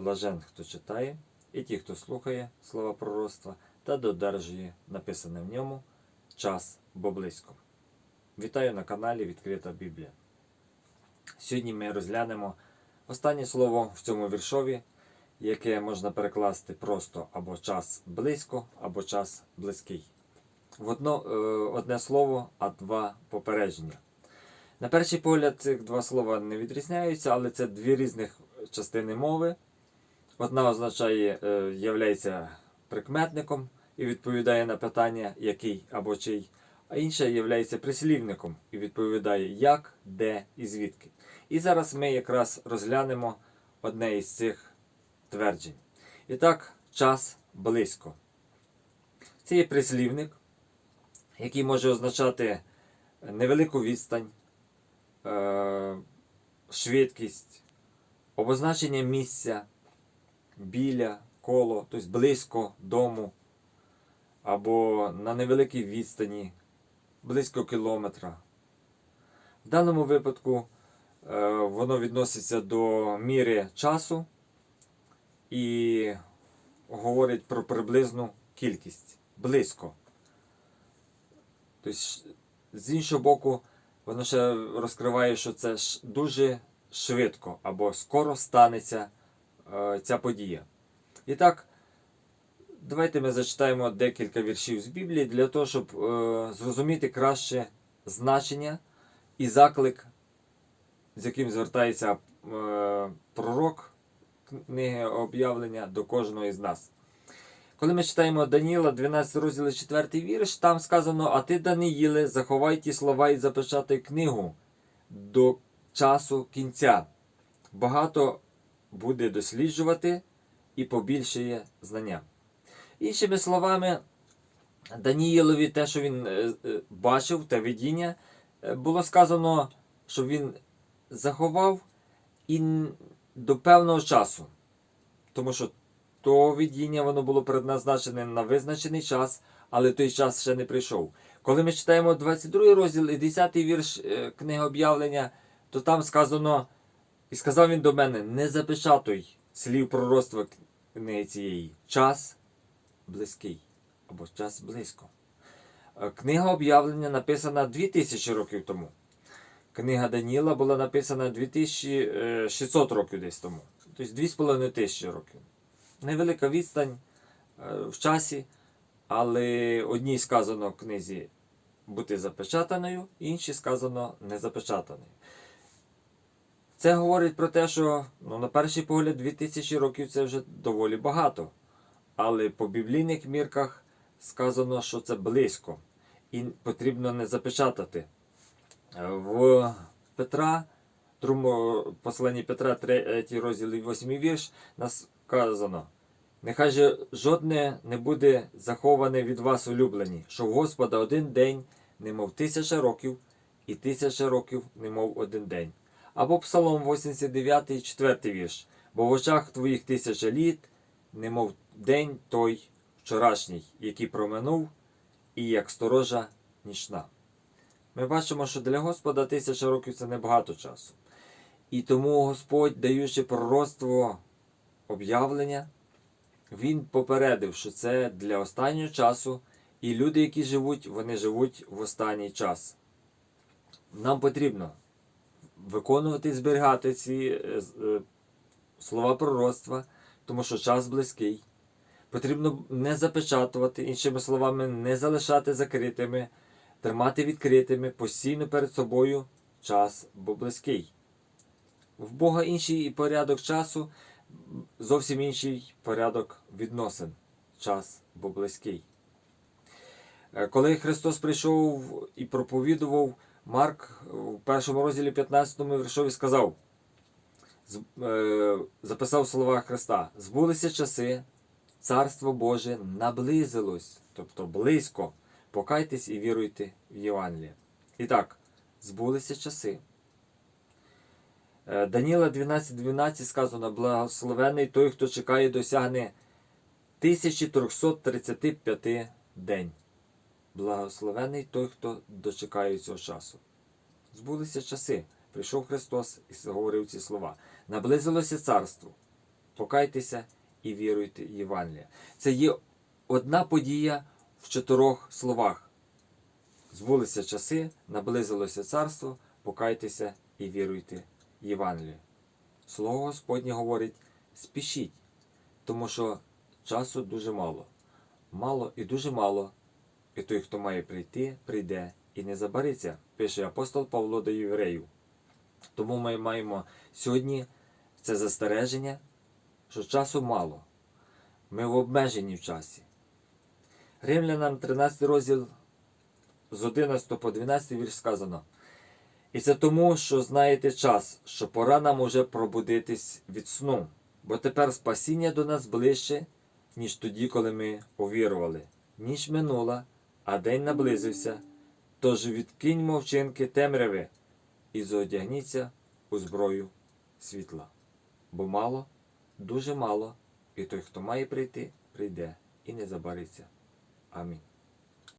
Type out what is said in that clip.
Блажен, хто читає, і ті, хто слухає слова пророцтва та додержує написане в ньому час бо близько. Вітаю на каналі Відкрита Біблія. Сьогодні ми розглянемо останнє слово в цьому віршові, яке можна перекласти просто або час близько, або час близький. В одно, е, одне слово, а два попередження. На перший погляд, цих два слова не відрізняються, але це дві різних частини мови. Одна означає, е, являється прикметником і відповідає на питання, який або чий, а інша є прислівником і відповідає як, де і звідки. І зараз ми якраз розглянемо одне із цих тверджень. І так, час близько. Це є прислівник, який може означати невелику відстань, е, швидкість, обозначення місця біля, коло, тобто близько дому, або на невеликій відстані, близько кілометра. В даному випадку е, воно відноситься до міри часу і говорить про приблизну кількість. Близько. Тобто, з іншого боку, воно ще розкриває, що це дуже швидко або скоро станеться ця подія. І так, давайте ми зачитаємо декілька віршів з Біблії для того, щоб е, зрозуміти краще значення і заклик, з яким звертається е, пророк книги об'явлення до кожного із нас. Коли ми читаємо Даніла, 12 розділ 4 вірш, там сказано: А ти, Даниїле, заховай ті слова і запечатай книгу до часу кінця. Багато буде досліджувати і побільшує знання. Іншими словами, Даніїлові те, що він е, е, бачив, те видіння, е, було сказано, що він заховав і до певного часу. Тому що то видіння воно було предназначене на визначений час, але той час ще не прийшов. Коли ми читаємо 22 розділ і 10 вірш книги об'явлення, то там сказано, і сказав він до мене: не запечатуй слів пророцтва книги цієї. Час близький або час близько. Е, Книга об'явлення написана 2000 років тому. Книга Даніла була написана 2600 років десь тому. Тобто 2500 років. Невелика відстань е, в часі, але одній сказано в книзі бути запечатаною, іншій сказано не запечатаною. Це говорить про те, що ну, на перший погляд 2000 років це вже доволі багато. Але по біблійних мірках сказано, що це близько і потрібно не запечатати. Е, В Петра, посланні Петра, 3 розділ 8 вірш, нас сказано. Нехай же жодне не буде заховане від вас улюблені, що в Господа один день, немов тисяча років, і тисяча років, немов один день. Або Псалом 89, 4 вірш. Бо в очах твоїх тисяча літ, немов день той вчорашній, який проминув, і як сторожа нічна. Ми бачимо, що для Господа тисяча років це небагато часу. І тому Господь, даючи пророцтво об'явлення, Він попередив, що це для останнього часу, і люди, які живуть, вони живуть в останній час. Нам потрібно виконувати і зберігати ці е, е, слова пророцтва, тому що час близький. Потрібно не запечатувати, іншими словами, не залишати закритими, тримати відкритими постійно перед собою час, бо близький. В Бога інший порядок часу, зовсім інший порядок відносин. Час, бо близький. Е, Коли Христос прийшов і проповідував, Марк у першому розділі 15 віршові сказав, е, записав слова Христа: Збулися часи, Царство Боже наблизилось, тобто близько. Покайтесь і віруйте в Євангеліє. І так, збулися часи. Е, Даніла 12.12 сказано, благословений той, хто чекає, досягне 1335 день. Благословений той, хто дочекає цього часу. Збулися часи. Прийшов Христос і говорив ці слова. Наблизилося царство. покайтеся і віруйте в Євангелія. Це є одна подія в чотирьох словах. Збулися часи, наблизилося царство, покайтеся і віруйте в Євангелію. Слово Господнє говорить: спішіть, тому що часу дуже мало. Мало і дуже мало. І той, хто має прийти, прийде і не забариться, пише апостол Павло до євреїв. Тому ми маємо сьогодні це застереження, що часу мало. Ми в обмеженні в часі. Римлянам 13 розділ з 11 по 12 вірш сказано. І це тому, що знаєте час, що пора нам уже пробудитись від сну, бо тепер спасіння до нас ближче, ніж тоді, коли ми увірували. Ніч минула, а день наблизився. Тож відкиньмо вчинки темряви і зодягніться у зброю світла. Бо мало, дуже мало, і той, хто має прийти, прийде і не забариться. Амінь.